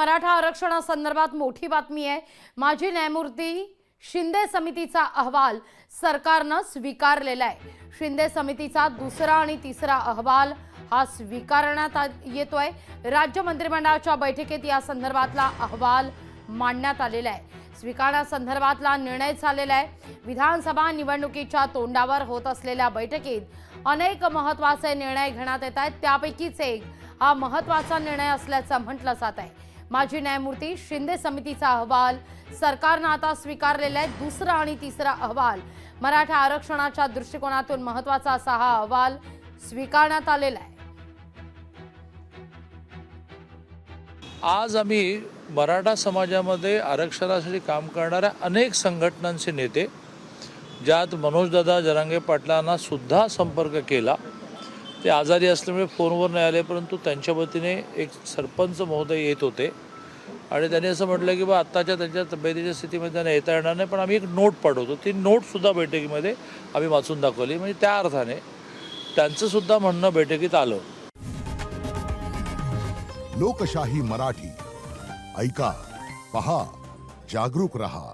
मराठा आरक्षणासंदर्भात मोठी बातमी आहे. माजी न्यायमूर्ती शिंदे समितीचा अहवाल सरकारनं स्वीकारलेला आहे. शिंदे समितीचा दुसरा आणि तिसरा अहवाल हा स्वीकारण्यात आ- येतोय. राज्य मंत्रिमंडळाच्या बैठकीत या संदर्भातला अहवाल मांडण्यात आलेला आहे. स्वीकारण्यासंदर्भातला निर्णय झालेला आहे. विधानसभा निवडणुकीच्या तोंडावर होत असलेल्या बैठकीत अनेक महत्त्वाचे निर्णय घेण्यात येत आहेत. त्यापैकीच एक हा महत्त्वाचा निर्णय असल्याचं म्हटलं जात आहे. माजी न्यायमूर्ती शिंदे समितीचा अहवाल. सरकारनं आता स्वीकारलेला आहे दुसरा आणि तिसरा अहवाल. मराठा आरक्षणाच्या दृष्टिकोनातून महत्त्वाचा असा हा अहवाल स्वीकारण्यात आलेला आहे. आज आम्ही मराठा समाजामध्ये आरक्षणासाठी काम करणाऱ्या अनेक संघटनांचे नेते ज्यात मनोजदादा जरांगे पाटलांना सुद्धा संपर्क केला. ते आजारी असल्यामुळे फोनवर नाही आले परंतु त्यांच्या वतीने एक सरपंच महोदय येत होते. आणि त्यांनी असं म्हटलं की बा आत्ताच्या त्यांच्या तब्येतीच्या स्थितीमध्ये त्यांना येता येणार नाही पण आम्ही एक नोट पाठवतो. ती नोटसुद्धा बैठकीमध्ये आम्ही वाचून दाखवली. म्हणजे त्या अर्थाने त्यांचंसुद्धा म्हणणं बैठकीत आलं. लोकशाही मराठी. ऐका पहा जागरूक रहा.